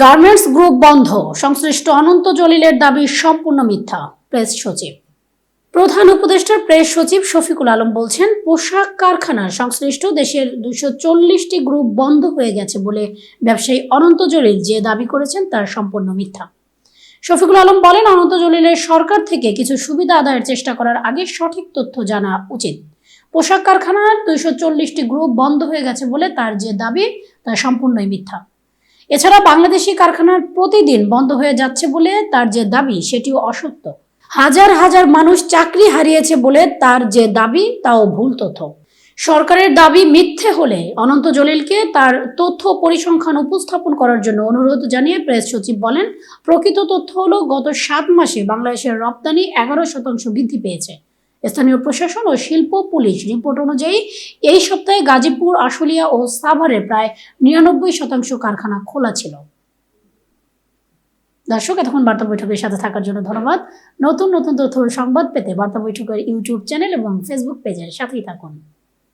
Garments group বন্ধ। সংশ্লিষ্ট অনন্ত জলিলের দাবি সম্পূর্ণ মিথ্যা, প্রেস সচিব। প্রধান উপদেষ্টার প্রেস সচিব শফিকুল আলম বলছেন, পোশাক কারখানার সংশ্লিষ্ট দেশের দুশো চল্লিশটি গ্রুপ বন্ধ হয়ে গেছে বলে ব্যবসায়ী অনন্ত জলিল যে দাবি করেছেন তার সম্পূর্ণ মিথ্যা। শফিকুল আলম বলেন, অনন্ত জলিলের সরকার থেকে কিছু সুবিধা আদায়ের চেষ্টা করার আগে সঠিক তথ্য জানা উচিত। পোশাক কারখানার দুইশো চল্লিশটি গ্রুপ বন্ধ হয়ে গেছে বলে তার যে দাবি, তা সম্পূর্ণই মিথ্যা। এছাড়া বাংলাদেশি কারখানার প্রতিদিন বন্ধ হয়ে যাচ্ছে বলে তার যে দাবি, সেটিও অসত্য। হাজার হাজার মানুষ চাকরি হারিয়েছে বলে তার যে দাবি, তাও ভুল তথ্য। সরকারের দাবি মিথ্যে হলে অনন্ত জলিলকে তার তথ্য পরিসংখ্যান উপস্থাপন করার জন্য অনুরোধ জানিয়ে প্রেস সচিব বলেন, প্রকৃত তথ্য হলো গত সাত মাসে বাংলাদেশের রপ্তানি এগারো শতাংশ বৃদ্ধি পেয়েছে। স্থানীয় প্রশাসন ও শিল্প, পুলিশ রিপোর্ট অনুযায়ী এই সপ্তাহে গাজীপুর, আশুলিয়া ও সাভারে প্রায় নিরানব্বই শতাংশ কারখানা খোলা ছিল। দর্শক, এতক্ষণ বার্তা বৈঠকের সাথে থাকার জন্য ধন্যবাদ। নতুন নতুন তথ্য সংবাদ পেতে বার্তা বৈঠকের ইউটিউব চ্যানেল এবং ফেসবুক পেজের সাথেই থাকুন।